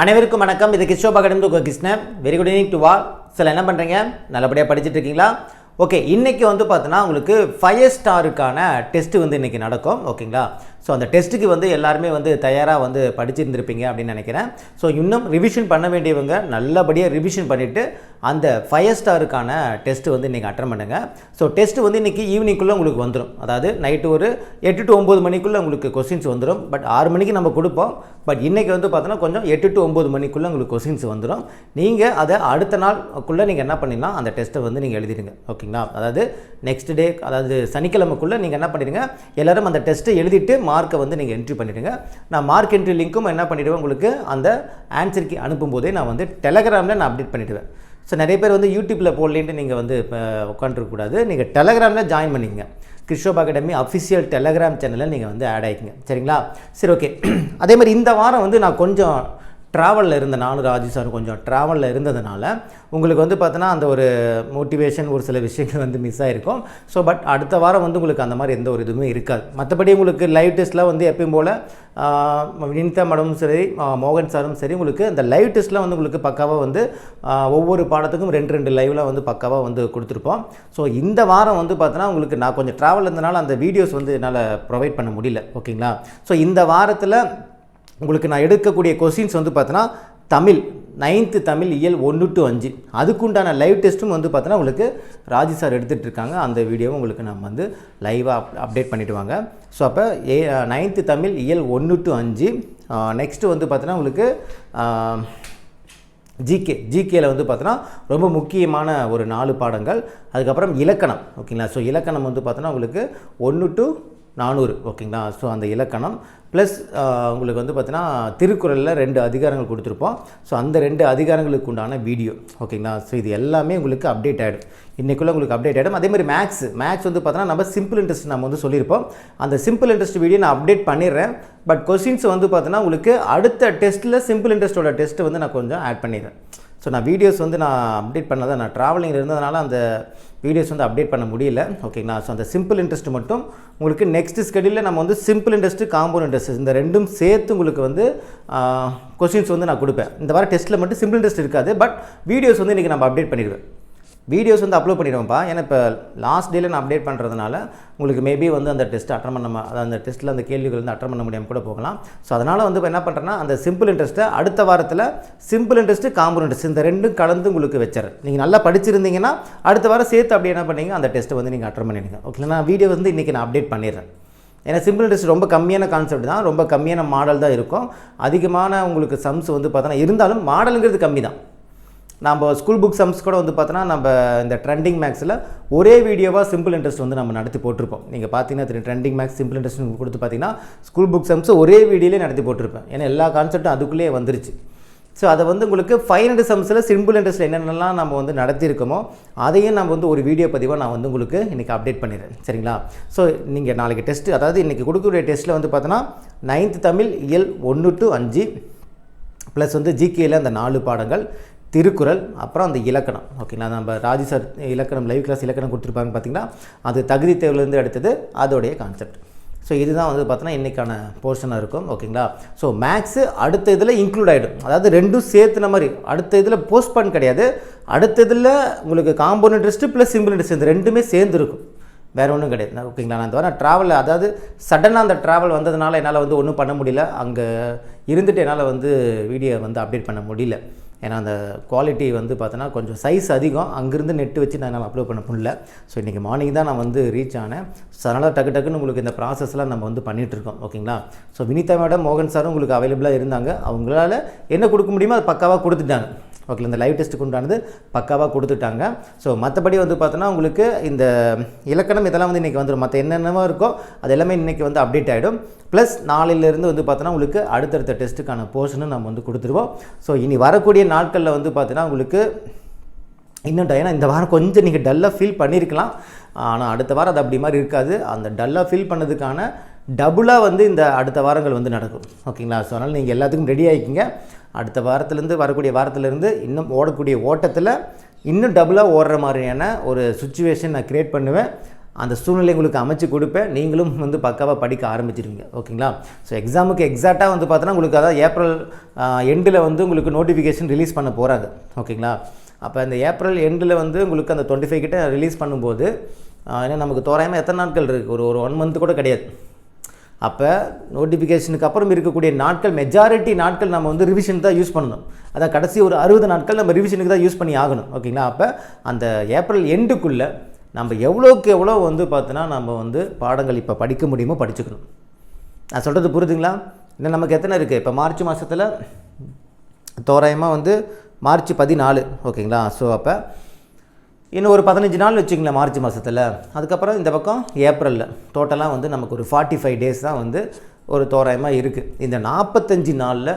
அனைவருக்கும் வணக்கம். இது கிஷோ பகடம் டு Krishnan. Very good evening to all சில என்ன பண்ணுறீங்க நல்லபடியாக படிச்சுட்டு இருக்கீங்களா? ஓகே இன்றைக்கி வந்து பார்த்தோன்னா உங்களுக்கு ஃபைவ் ஸ்டாருக்கான டெஸ்ட்டு வந்து இன்றைக்கி நடக்கும். ஓகேங்களா ஸோ அந்த டெஸ்ட்டுக்கு வந்து எல்லாருமே வந்து தயாராக வந்து படிச்சிருந்திருப்பீங்க அப்படின்னு நினைக்கிறேன். ஸோ இன்னும் ரிவிஷன் பண்ண வேண்டியவங்க நல்லபடியாக ரிவிஷன் பண்ணிவிட்டு அந்த ஃபைவ் ஸ்டாருக்கான டெஸ்ட்டு வந்து இன்றைக்கி அட்டன் பண்ணுங்கள் ஸோ டெஸ்ட்டு வந்து இன்றைக்கி ஈவினிங்குள்ளே உங்களுக்கு வந்துடும் அதாவது நைட்டு ஒரு எட்டு டு ஒம்பது மணிக்குள்ளே உங்களுக்கு கொஸ்டின்ஸ் வந்துடும் பட் ஆறு மணிக்கு நம்ம கொடுப்போம். பட் இன்றைக்கி வந்து பார்த்தோன்னா கொஞ்சம் எட்டு டு ஒம்பது மணிக்குள்ளே உங்களுக்கு கொஸ்டின்ஸ் வந்துடும் நீங்கள் அதை அடுத்த நாள்க்குள்ளே நீங்கள் என்ன பண்ணிடலாம்? அந்த டெஸ்ட்டை வந்து நீங்கள் எழுதிடுங்க. ஓகேங்களா அதாவது நெக்ஸ்ட் டே அதாவது சனிக்கிழமைக்குள்ளே நீங்கள் என்ன பண்ணிடுங்க? எல்லாரும் அந்த டெஸ்ட்டை எழுதிட்டு மார்க்கை வந்து நீங்கள் என்ட்ரி பண்ணிவிடுங்க நான் மார்க் என்ட்ரி லிங்க்கும் என்ன பண்ணிவிடுவேன் உங்களுக்கு? அந்த ஆன்சருக்கு அனுப்பும்போதே நான் வந்து டெலகிராமில் நான் அப்டேட் பண்ணிவிடுவேன் ஸோ நிறைய பேர் வந்து யூடியூப்பில் போடலேன்ட்டு நீங்கள் வந்து இப்போ உட்காந்துருக்கக்கூடாது நீங்கள் டெலகிராமில் ஜாயின் பண்ணிக்கங்க கிறிஸ்டோப் அகாடமி அஃபிஷியல் டெலகிராம் சேனலில் நீங்கள் வந்து ஆட் ஆகிக்கங்க சரிங்களா? சரி ஓகே அதே மாதிரி இந்த வாரம் வந்து நான் கொஞ்சம் ட்ராவலில் இருந்த நானும் ராஜு சார் கொஞ்சம் ட்ராவலில் இருந்ததுனால உங்களுக்கு வந்து பார்த்தோன்னா அந்த ஒரு மோட்டிவேஷன் ஒரு சில விஷயங்கள் வந்து மிஸ் ஆகிருக்கும் ஸோ பட் அடுத்த வாரம் வந்து உங்களுக்கு அந்த மாதிரி எந்த ஒரு இதுவுமே இருக்காது. மற்றபடி உங்களுக்கு லைவ் டெஸ்ட்டில் வந்து எப்பயும் போல் வினிதா மேடமும் சரி மோகன் சாரும் சரி உங்களுக்கு அந்த லைவ் டெஸ்ட்டில் வந்து உங்களுக்கு பக்காவாக வந்து ஒவ்வொரு பாடத்துக்கும் ரெண்டு ரெண்டு லைவில் வந்து பக்காவாக வந்து கொடுத்துருப்போம். ஸோ இந்த வாரம் வந்து பார்த்தோன்னா உங்களுக்கு நான் கொஞ்சம் ட்ராவல் இருந்தனால அந்த வீடியோஸ் வந்து என்னால் ப்ரொவைட் பண்ண முடியல. ஓகேங்களா? ஸோ இந்த வாரத்தில் உங்களுக்கு நான் எடுக்கக்கூடிய கொஸ்டின்ஸ் வந்து பார்த்தோன்னா தமிழ் நைன்த்து தமிழ் இயல் ஒன்று டு அஞ்சு. அதுக்குண்டான லைவ் டெஸ்ட்டும் வந்து பார்த்தோன்னா உங்களுக்கு ராஜி சார் எடுத்துகிட்டு இருக்காங்க. அந்த வீடியோவும் உங்களுக்கு நம்ம வந்து லைவாக அப் அப்டேட் பண்ணிவிடுவாங்க ஸோ அப்போ ஏ நைன்த்து தமிழ் இயல் ஒன்று டு அஞ்சு. நெக்ஸ்ட்டு வந்து பார்த்தோன்னா உங்களுக்கு ஜிகே ஜிகேயில் வந்து பார்த்தோன்னா ரொம்ப முக்கியமான ஒரு நாலு பாடங்கள். அதுக்கப்புறம் இலக்கணம் ஓகேங்களா ஸோ இலக்கணம் வந்து பார்த்தோன்னா உங்களுக்கு ஒன்று டு நானூறு ஓகேங்களா? ஸோ அந்த இலக்கணம். ப்ளஸ் உங்களுக்கு வந்து பார்த்தீங்கன்னா திருக்குறளில் ரெண்டு அதிகாரங்கள் கொடுத்துருப்போம். ஸோ அந்த ரெண்டு அதிகாரங்களுக்கு உண்டான வீடியோ ஓகேங்களா? ஸோ இது எல்லாமே உங்களுக்கு அப்டேட் ஆகிடும் இன்றைக்குள்ளே உங்களுக்கு அப்டேட் ஆகிடும் அதே மாதிரி மேக்ஸ் மேக்ஸ் வந்து பார்த்தோன்னா நம்ம சிம்பிள் இன்ட்ரெஸ்ட் நம்ம வந்து சொல்லியிருப்போம். அந்த சிம்பிள் இன்ட்ரெஸ்ட் வீடியோ நான் அப்டேட் பண்ணிடுறேன். பட் கொஸ்டின்ஸ் வந்து பார்த்தோன்னா உங்களுக்கு அடுத்த டெஸ்ட்டில் சிம்பிள் இன்ட்ரெஸ்ட்டோட டெஸ்ட்டு வந்து நான் கொஞ்சம் ஆட் பண்ணிடுறேன். ஸோ நான் வீடியோஸ் வந்து நான் அப்டேட் பண்ணதான் நான் ட்ராவலிங் இருந்ததுனால அந்த வீடியோஸ் வந்து அப்டேட் பண்ண முடியல. ஓகேங்களா ஸோ அந்த சிம்பிள் இன்ட்ரெஸ்ட் மட்டும் உங்களுக்கு நெக்ஸ்ட் ஸ்கெடியூலில் நம்ம வந்து சிம்பிள் இன்ட்ரெஸ்ட்டு காம்பவுண்ட் இன்ட்ரெஸ்ட் இந்த ரெண்டும் சேர்த்து உங்களுக்கு வந்து கொஸ்டின்ஸ் வந்து நான் கொடுப்பேன். இந்த வாரம் டெஸ்ட்டில் மட்டும் சிம்பிள் இன்ட்ரெஸ்ட் இருக்காது பட் வீடியோஸ் வந்து இன்றைக்கி நம்ம அப்டேட் பண்ணிடுவேன். வீடியோஸ் வந்து அப்லோட் பண்ணிடுவேன்ப்பா. ஏன்னா இப்போ லாஸ்ட் டேல நான் அப்டேட் பண்ணுறதுனால உங்களுக்கு மேபி வந்து அந்த டெஸ்ட் அட்டன் பண்ண அதாவது அந்த டெஸ்ட்டில் அந்த கேள்விகள் வந்து அட்டன் பண்ண முடியாமல் கூட போகலாம். ஸோ அதனால் வந்து இப்போ என்ன பண்ணுறேன்னா அந்த சிம்பிள் இன்ட்ரெஸ்ட்டை அடுத்த வாரத்தில் சிம்பிள் இன்ட்ரெஸ்ட்டு காம்பன் இன்ட்ரெஸ்ட் இந்த ரெண்டும் கலந்து உங்களுக்கு வச்சுறேன் நீங்கள் நல்லா படிச்சிருந்தீங்கன்னா அடுத்த வாரம் சேர்த்து அப்படி என்ன பண்ணீங்க அந்த டெஸ்ட்டை வந்து நீங்கள் அட்டன் பண்ணிடுங்க. ஓகே நான் வீடியோ வந்து இன்றைக்கி நான் அப்டேட் பண்ணிடுறேன். ஏன்னா சிம்பிள் இன்ட்ரெஸ்ட் ரொம்ப கம்மியான கான்செப்ட் தான். ரொம்ப கம்மியான மாடல் தான் இருக்கும். அதிகமான உங்களுக்கு சம்ஸ் வந்து பார்த்தோன்னா இருந்தாலும் மாடலுங்கிறது கம்மி தான் நம்ம ஸ்கூல் புக் சம்ஸ் கூட வந்து பார்த்தோன்னா நம்ம இந்த ட்ரெண்டிங் மேக்ஸில் ஒரே வீடியோவாக சிம்பிள் இன்ட்ரெஸ்ட் வந்து நம்ம நடத்தி போட்டிருப்போம். நீங்கள் பார்த்தீங்கன்னா தெரியும் ட்ரெண்டிங் மேக்ஸ் சிம்பிள் இன்ட்ரெஸ்ட் கொடுத்து பார்த்தீங்கன்னா ஸ்கூல் புக் சம்ஸ் ஒரே வீடியோலேயே நடத்தி போட்டிருப்பேன். ஏன்னா எல்லா கான்செப்ட்டும் அதுக்குள்ளேயே வந்துருச்சு. ஸோ அதை வந்து உங்களுக்கு ஃபைவ் ஹண்ட்ரட் சம்ஸில் சிம்பிள் இன்ட்ரெஸ்ட் என்னென்னலாம் நம்ம வந்து நடத்தியிருக்கோமோ அதையும் நம்ம வந்து ஒரு வீடியோ பதிவாக நான் வந்து உங்களுக்கு இன்றைக்கி அப்டேட் பண்ணிடுறேன். சரிங்களா? ஸோ நீங்கள் நாளைக்கு டெஸ்ட்டு அதாவது இன்றைக்கி கொடுக்கக்கூடிய டெஸ்ட்டில் வந்து பார்த்தோன்னா நைன்த் தமிழ் இயல் ஒன்று டு அஞ்சு ப்ளஸ் வந்து ஜிகேயில் அந்த நாலு பாடங்கள் திருக்குறள் அப்புறம் அந்த இலக்கணம். ஓகேங்களா? நம்ம ராஜி சார் இலக்கணம் லைவ் கிளாஸ் இலக்கணம் கொடுத்துருப்பாங்க பார்த்தீங்கன்னா அது தகுதி தேர்வுலேருந்து எடுத்தது அதோடைய கான்செப்ட் ஸோ இதுதான் வந்து பார்த்தோன்னா இன்றைக்கான போர்ஷனாக இருக்கும். ஓகேங்களா? ஸோ மேக்ஸு அடுத்த இதில் இன்க்ளூட் ஆகிடும் அதாவது ரெண்டும் சேர்த்துன மாதிரி. அடுத்த இதில் போஸ்ட் பண்ண கிடையாது. அடுத்த இதில் உங்களுக்கு compound interest plus simple interest இந்த ரெண்டுமே சேர்ந்துருக்கும். வேறு ஒன்றும் கிடையாது. ஓகேங்களா? நான் இந்த வாரம் ட்ராவல் அதாவது சடனாக அந்த ட்ராவல் வந்ததுனால என்னால் வந்து ஒன்றும் பண்ண முடியல. அங்கே இருந்துட்டு என்னால் வந்து வீடியோ வந்து அப்டேட் பண்ண முடியல. ஏன்னா அந்த குவாலிட்டி வந்து பார்த்தோன்னா கொஞ்சம் சைஸ் அதிகம். அங்கேருந்து நெட்டு வச்சு நான் என்னால் அப்லோட் பண்ண முடியல. ஸோ இன்றைக்கி மார்னிங் தான் நான் வந்து ரீச் ஆனேன். ஸோ அதனால் டக்கு டக்குன்னு உங்களுக்கு இந்த ப்ராசஸ்லாம் நம்ம வந்து பண்ணிகிட்ருக்கோம் இருக்கோம். ஓகேங்களா ஸோ வினிதா மேடம் மோகன் சாரும் உங்களுக்கு அவைலபிளாக இருந்தாங்க. அவங்களால என்ன கொடுக்க முடியுமோ அது பக்காவாக கொடுத்துட்டாங்க. ஓகே இந்த லைவ் டெஸ்ட்டுக்கு உண்டானது பக்காவாக கொடுத்துட்டாங்க. ஸோ மற்றபடி வந்து பார்த்தோன்னா உங்களுக்கு இந்த இலக்கணம் இதெல்லாம் வந்து இன்றைக்கி வந்துடும் மற்ற என்னென்னவோ இருக்கோ அது எல்லாமே இன்றைக்கி வந்து அப்டேட் ஆகிடும் ப்ளஸ் நாளையிலேருந்து வந்து பார்த்தோன்னா உங்களுக்கு அடுத்தடுத்த டெஸ்ட்டுக்கான போர்ஷனும் நம்ம வந்து கொடுத்துருவோம். ஸோ இனி வரக்கூடிய நாட்களில் வந்து பார்த்தோன்னா உங்களுக்கு இன்னும் ஏன்னா இந்த வாரம் கொஞ்சம் நீங்கள் டல்லாக ஃபீல் பண்ணியிருக்கலாம் ஆனால் அடுத்த வாரம் அது அப்படி மாதிரி இருக்காது. அந்த டல்லாக ஃபீல் பண்ணதுக்கான டபுளாக வந்து இந்த அடுத்த வாரங்கள் வந்து நடக்கும். ஓகேங்களா ஸோ அதனால் நீங்கள் எல்லாத்துக்கும் ரெடி ஆகிக்கிங்க அடுத்த வாரத்துலேருந்து வரக்கூடிய வாரத்துலேருந்து இன்னும் ஓடக்கூடிய ஓட்டத்தில் இன்னும் டபுளாக ஓடுற மாதிரியான ஒரு சுச்சுவேஷன் நான் க்ரியேட் பண்ணுவேன். அந்த சூழ்நிலை உங்களுக்கு அமைச்சு கொடுப்பேன். நீங்களும் வந்து பக்காவாக படிக்க ஆரம்பிச்சிருங்க ஓகேங்களா? ஸோ எக்ஸாமுக்கு எக்ஸாக்டாக வந்து பார்த்தோன்னா உங்களுக்கு அதாவது ஏப்ரல் எண்டில் வந்து உங்களுக்கு நோட்டிஃபிகேஷன் ரிலீஸ் பண்ண போகிறாங்க ஓகேங்களா? அப்போ இந்த ஏப்ரல் எண்டில் வந்து உங்களுக்கு அந்த டுவெண்ட்டி ஃபைவ் கிட்டே ரிலீஸ் பண்ணும்போது ஏன்னா நமக்கு தோராயமாக எத்தனை நாட்கள் இருக்குது ஒரு ஒரு ஒன் மந்த் கூட கிடையாது. அப்போ நோட்டிஃபிகேஷனுக்கு அப்புறம் இருக்கக்கூடிய நாட்கள் மெஜாரிட்டி நாட்கள் நம்ம வந்து ரிவிஷன் தான் யூஸ் பண்ணணும். அதான் கடைசி ஒரு அறுபது நாட்கள் நம்ம ரிவிஷனுக்கு தான் யூஸ் பண்ணி ஆகணும். ஓகேங்களா அப்போ அந்த ஏப்ரல் எண்டுக்குள்ளே நம்ம எவ்வளோக்கு எவ்வளோ வந்து பார்த்தோன்னா நம்ம வந்து பாடங்கள் இப்போ படிக்க முடியுமோ படிச்சுக்கணும். நான் சொல்கிறது புரியுதுங்களா இன்னும் நமக்கு எத்தனை இருக்குது இப்போ மார்ச் மாதத்தில் தோராயமாக வந்து மார்ச் பதினாலு. ஓகேங்களா ஸோ அப்போ இன்னும் ஒரு பதினஞ்சு நாள் வச்சுங்களேன் மார்ச் மாதத்தில் அதுக்கப்புறம் இந்த பக்கம் ஏப்ரலில். டோட்டலாக வந்து நமக்கு ஒரு ஃபார்ட்டி ஃபைவ் டேஸ் தான் வந்து ஒரு தோராயமாக இருக்குது இந்த நாற்பத்தஞ்சு நாளில்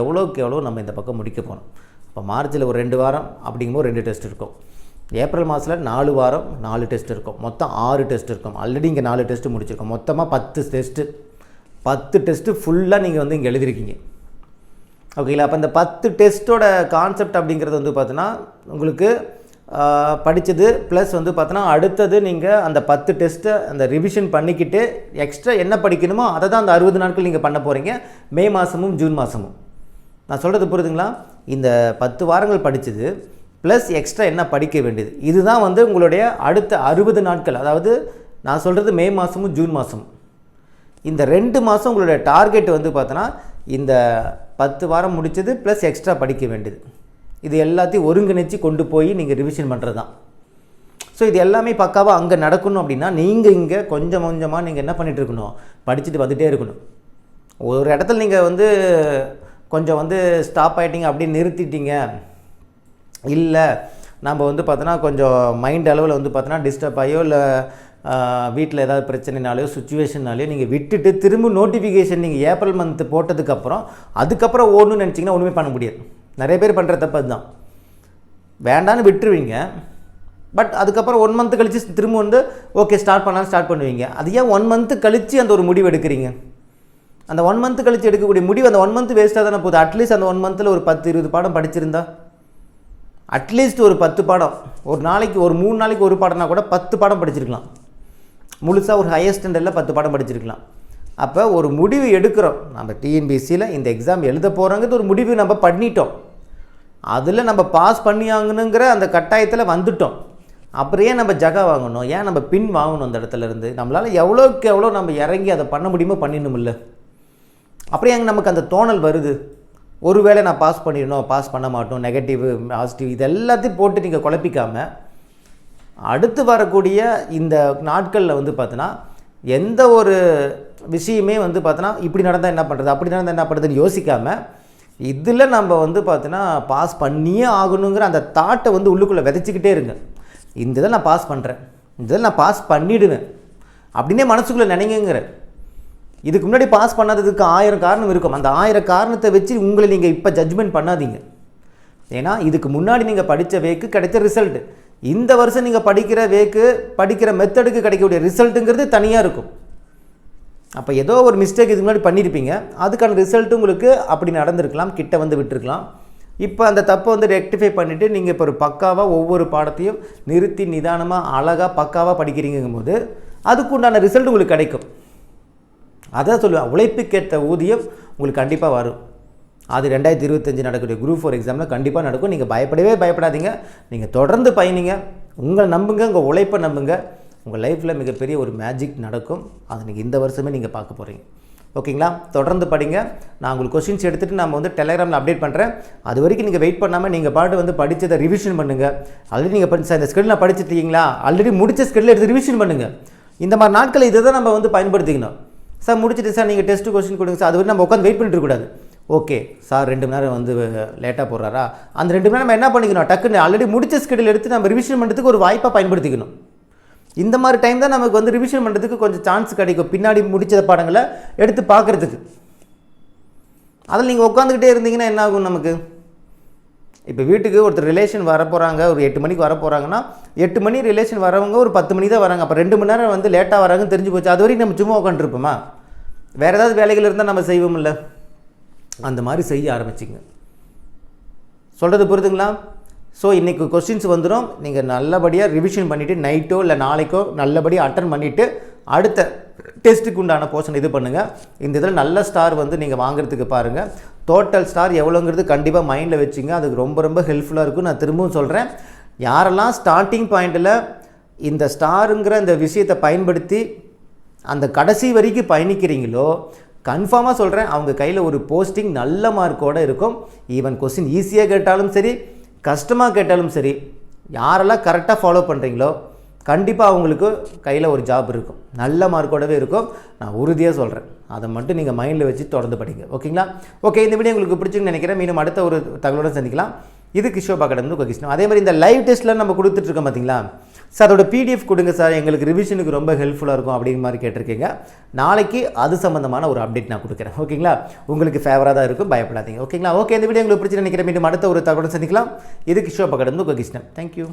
எவ்வளோக்கு எவ்வளோ நம்ம இந்த பக்கம் முடிக்க போகிறோம் இப்போ மார்ச்சில் ஒரு ரெண்டு வாரம் அப்படிங்கும்போது ரெண்டு டெஸ்ட் இருக்கும். ஏப்ரல் மாதத்தில் நாலு வாரம் நாலு டெஸ்ட் இருக்கும். மொத்தம் ஆறு டெஸ்ட் இருக்கும். ஆல்ரெடி இங்கே நாலு டெஸ்ட்டு முடிச்சிருக்கோம். மொத்தமாக பத்து டெஸ்ட்டு பத்து டெஸ்ட்டு ஃபுல்லாக நீங்கள் வந்து இங்கே எழுதிருக்கீங்க. ஓகேங்களா அப்போ இந்த பத்து டெஸ்ட்டோட கான்செப்ட் அப்படிங்கிறது வந்து பார்த்தோன்னா உங்களுக்கு படித்தது ப்ளஸ் வந்து பார்த்தோன்னா அடுத்தது நீங்கள் அந்த பத்து டெஸ்ட்டை அந்த ரிவிஷன் பண்ணிக்கிட்டு எக்ஸ்ட்ரா என்ன படிக்கணுமோ அதை தான் அந்த அறுபது நாட்கள் நீங்கள் பண்ண போகிறீங்க மே மாதமும் ஜூன் மாதமும் நான் சொல்கிறது புரியுதுங்களா? இந்த பத்து வாரங்கள் படித்தது ப்ளஸ் எக்ஸ்ட்ரா என்ன படிக்க வேண்டியது? இதுதான் வந்து உங்களுடைய அடுத்த அறுபது நாட்கள். அதாவது நான் சொல்கிறது மே மாதமும் ஜூன் மாதமும் இந்த ரெண்டு மாதம் உங்களுடைய டார்கெட் வந்து பார்த்தோன்னா இந்த பத்து வாரம் முடிச்சது ப்ளஸ் எக்ஸ்ட்ரா படிக்க வேண்டியது. இது எல்லாத்தையும் ஒருங்கிணைச்சு கொண்டு போய் நீங்கள் ரிவிஷன் பண்ணுறது தான் ஸோ இது எல்லாமே பக்காவாக அங்கே நடக்கணும் அப்படின்னா நீங்கள் இங்கே கொஞ்சம் கொஞ்சமாக நீங்கள் என்ன பண்ணிகிட்டு இருக்கணும்? படிச்சுட்டு வந்துகிட்டே இருக்கணும். ஒரு இடத்துல நீங்கள் வந்து கொஞ்சம் வந்து ஸ்டாப் ஆகிட்டீங்க அப்படின்னு நிறுத்திட்டீங்க. இல்லை நம்ம வந்து பார்த்தோன்னா கொஞ்சம் மைண்ட் அளவில் வந்து பார்த்தோன்னா டிஸ்டர்ப் ஆகியோ இல்லை வீட்டில் ஏதாவது பிரச்சனைனாலையோ சுச்சுவேஷன்னாலையோ நீங்கள் விட்டுட்டு திரும்ப நோட்டிஃபிகேஷன் நீங்கள் ஏப்ரல் மந்த் போட்டதுக்கப்புறம் அதுக்கப்புறம் ஓடணும்னு நினச்சிங்கன்னா ஒன்றுமே பண்ண முடியாது. நிறைய பேர் பண்ணுற தப்பு அதுதான். வேண்டான்னு விட்டுருவீங்க. பட் அதுக்கப்புறம் ஒன் மந்த் கழித்து திரும்ப வந்து ஓகே ஸ்டார்ட் பண்ணாலும் ஸ்டார்ட் பண்ணுவீங்க. அது ஏன் ஒன் மந்த்து கழித்து அந்த ஒரு முடிவு எடுக்கிறீங்க? அந்த ஒன் மந்த் கழித்து எடுக்கக்கூடிய முடிவு அந்த ஒன் மந்த் வேஸ்ட்டாக தானே போகுது. அட்லீஸ்ட் அந்த ஒன் மந்தில் ஒரு பத்து இருபது பாடம் படிச்சிருந்தா. அட்லீஸ்ட் ஒரு பத்து பாடம். ஒரு நாளைக்கு ஒரு மூணு நாளைக்கு ஒரு பாடம்னா கூட பத்து பாடம் படிச்சிருக்கலாம். முழுசாக ஒரு ஹையர் ஸ்டாண்டர்டில் பத்து பாடம் படிச்சிருக்கலாம். அப்போ ஒரு முடிவு எடுக்கிறோம். நம்ம டிஎன்பிஎஸ்சியில் இந்த எக்ஸாம் எழுத போகிறோங்கிறது ஒரு முடிவு நம்ம பண்ணிட்டோம். அதில் நம்ம பாஸ் பண்ணியாங்கணுங்கிற அந்த கட்டாயத்தில் வந்துட்டோம். அப்புறம் ஏன் நம்ம ஜகா வாங்கணும்? ஏன் நம்ம பின் வாங்கணும் அந்த இடத்துல இருந்து? நம்மளால் எவ்வளோக்கு எவ்வளோ நம்ம இறங்கி அதை பண்ண முடியுமோ பண்ணிடணும்ல. அப்புறம் ஏங்க நமக்கு அந்த தோணல் வருது? ஒருவேளை நான் பாஸ் பண்ணிடணும் பாஸ் பண்ண மாட்டோம் நெகட்டிவ் பாசிட்டிவ் இது எல்லாத்தையும் போட்டு நீங்கள் குழப்பிக்காமல் அடுத்து வரக்கூடிய இந்த நாட்களில் வந்து பார்த்தோன்னா எந்த ஒரு விஷயமே வந்து பார்த்தோன்னா இப்படி நடந்தால் என்ன பண்ணுறது அப்படி நடந்தால் என்ன பண்ணுறதுன்னு யோசிக்காமல் இதில் நம்ம வந்து பார்த்தீங்கன்னா பாஸ் பண்ணியே ஆகணுங்கிற அந்த தாட்டை வந்து உள்ளுக்குள்ளே விதைச்சிக்கிட்டே இருங்க. இந்த இதில் நான் பாஸ் பண்ணுறேன் இந்த இதில் நான் பாஸ் பண்ணிடுவேன். அப்படின்னே மனசுக்குள்ளே நினைங்கிற இதுக்கு முன்னாடி பாஸ் பண்ணாததுக்கு ஆயிரம் காரணம் இருக்கும். அந்த ஆயிரம் காரணத்தை வச்சு உங்களை நீங்கள் இப்போ ஜட்ஜ்மெண்ட் பண்ணாதீங்க. ஏன்னா இதுக்கு முன்னாடி நீங்கள் படித்த வேக்கு கிடைச்ச ரிசல்ட் இந்த வருஷம் நீங்கள் படிக்கிற வேக்கு படிக்கிற மெத்தடுக்கு கிடைக்கக்கூடிய ரிசல்ட்டுங்கிறது தனியாக இருக்கும். அப்போ ஏதோ ஒரு மிஸ்டேக் இதுக்கு முன்னாடி பண்ணியிருப்பீங்க அதுக்கான ரிசல்ட் உங்களுக்கு அப்படி நடந்திருக்கலாம் கிட்ட வந்து விட்டுருக்கலாம். இப்போ அந்த தப்பை வந்து ரெக்டிஃபை பண்ணிவிட்டு நீங்கள் இப்போ ஒரு பக்காவாக ஒவ்வொரு பாடத்தையும் நிறுத்தி நிதானமாக அழகாக பக்காவாக படிக்கிறீங்கும் போது அதுக்குண்டான ரிசல்ட் உங்களுக்கு கிடைக்கும். அதான் சொல்லுவேன் உழைப்புக்கேற்ற ஊதியம் உங்களுக்கு கண்டிப்பாக வரும். அது ரெண்டாயிரத்தி இருபத்தஞ்சு நடக்கக்கூடிய குரூப் ஃபோர் எக்ஸாமில் கண்டிப்பாக நடக்கும். நீங்கள் பயப்படவே பயப்படாதீங்க. நீங்கள் தொடர்ந்து பயணிங்க. உங்களை நம்புங்க உங்கள் உழைப்பை நம்புங்க. உங்கள் லைஃப்பில் மிகப்பெரிய ஒரு மேஜிக் நடக்கும். அது நீங்கள் இந்த வருஷமே நீங்கள் பார்க்க போகிறீங்க ஓகேங்களா? தொடர்ந்து படிங்க. நான் உங்களுக்கு கொஷின்ஸ் எடுத்துகிட்டு நம்ம வந்து டெலிகிராமில் அப்டேட் பண்ணுறேன் அது வரைக்கும் நீங்கள் வெயிட் பண்ணாமல் நீங்கள் பாட்டு வந்து படித்ததை ரிவிஷன் பண்ணுங்கள் ஆல்ரெடி நீங்கள் படிச்ச இந்த ஸ்கில் நான் படிச்சிட்டீங்களா ஆல்ரெடி முடிச்ச ஸ்கில் எடுத்து ரிவிஷன் பண்ணுங்கள் இந்த மாதிரி நாட்கள் இதை தான் நம்ம வந்து பயன்படுத்திக்கணும். சார் முடிச்சிட்டு சார் நீங்கள் டெஸ்ட் கொஸ்டின் கொடுங்க சார். அது வரைக்கும் நம்ம உட்காந்து வெயிட் பண்ணிட்டுருக்கூடாது ஓகே. சார் ரெண்டு மணி நேரம் வந்து லேட்டாக போடுறாரா அந்த ரெண்டு மணி நேரம் நம்ம என்ன பண்ணிக்கணும்? டக்குன்னு ஆல்ரெடி முடிச்ச ஸ்கெடியூல் எடுத்து நம்ம ரிவிஷன் பண்ணுறதுக்கு ஒரு வாய்ப்பாக பயன்படுத்திக்கணும். இந்த மாதிரி டைம் தான் நமக்கு வந்து ரிவிஷன் பண்ணுறதுக்கு கொஞ்சம் சான்ஸ் கிடைக்கும். பின்னாடி முடித்த பாடங்களை எடுத்து பார்க்குறதுக்கு. அதில் நீங்கள் உட்காந்துக்கிட்டே இருந்தீங்கன்னா என்ன ஆகும் நமக்கு? இப்போ வீட்டுக்கு ஒருத்தர் ரிலேஷன் வர போகிறாங்க ஒரு எட்டு மணிக்கு வர போகிறாங்கன்னா எட்டு மணி ரிலேஷன் வரவங்க ஒரு பத்து மணி தான் வராங்க. அப்போ ரெண்டு மணி நேரம் வந்து லேட்டாக வராங்கன்னு தெரிஞ்சு போச்சு. அது வரைக்கும் நம்ம சும்மா உட்காந்துருப்போமா வேறு ஏதாவது வேலைகள் இருந்தால் நம்ம செய்வோம்ல. அந்த மாதிரி செய்ய ஆரம்பிச்சிங்க. சொல்கிறது புரியுதுங்களா ஸோ இன்றைக்கி கொஸ்டின்ஸ் வந்துடும் நீங்கள் நல்லபடியாக ரிவிஷன் பண்ணிவிட்டு நைட்டோ இல்லை நாளைக்கோ நல்லபடியாக அட்டன் பண்ணிவிட்டு அடுத்த டெஸ்ட்டுக்கு உண்டான போர்ஷன் இது பண்ணுங்கள் இந்த இதில் நல்ல ஸ்டார் வந்து நீங்கள் வாங்குறதுக்கு பாருங்கள் டோட்டல் ஸ்டார் எவ்வளோங்கிறது கண்டிப்பாக மைண்டில் வச்சுங்க. அதுக்கு ரொம்ப ரொம்ப ஹெல்ப்ஃபுல்லாக இருக்கும். நான் திரும்பவும் சொல்கிறேன் யாரெல்லாம் ஸ்டார்டிங் பாயிண்டில் இந்த ஸ்டாருங்கிற இந்த விஷயத்தை பயன்படுத்தி அந்த கடைசி வரைக்கும் பயணிக்கிறீங்களோ கன்ஃபார்மாக சொல்கிறேன் அவங்க கையில் ஒரு போஸ்டிங் நல்ல மார்க்கோடு இருக்கும். ஈவன் கொஸ்டின் ஈஸியாக கேட்டாலும் சரி கஷ்டமாக கேட்டாலும் சரி யாரெல்லாம் கரெக்டாக ஃபாலோ பண்ணுறீங்களோ கண்டிப்பாக அவங்களுக்கு கையில் ஒரு ஜாப் இருக்கும். நல்ல மார்க்கோடவே இருக்கும். நான் உறுதியாக சொல்கிறேன் அதை மட்டும் நீங்கள் மைண்டில் வச்சு தொடர்ந்து படிங்க. ஓகேங்களா ஓகே இந்த வீடியோ உங்களுக்கு பிடிச்சுன்னு நினைக்கிறேன். மீண்டும் அடுத்த ஒரு தகவலோடு சந்திக்கலாம். இது கிஷோபா கடந்து கொகிஷ்ணம் அதே மாதிரி இந்த லைவ் டெஸ்ட்டில் நம்ம கொடுத்துட்ருக்கோம் பார்த்தீங்களா சார் அதோட பிடிஎஃப் கொடுங்க சார் எங்களுக்கு ரிவிஷனுக்கு ரொம்ப ஹெல்ப்ஃபுல்லாக இருக்கும் அப்படிங்கிற மாதிரி கேட்டிருக்கீங்க. நாளைக்கு அது சம்மந்தமான ஒரு அப்டேட் நான் கொடுக்குறேன். ஓகேங்களா உங்களுக்கு ஃபேவராக தான் இருக்கும். பயப்படாதீங்க. ஓகேங்களா ஓகே இந்த வீடியோ உங்களுக்கு பிடிச்சி நினைக்கிறேன். மீண்டும் அடுத்த ஒரு தகவல் சந்திக்கலாம். இது கிஷோபா கடந்து கொகிஷ்ணம் கிருஷ்ணன் தேங்க்யூ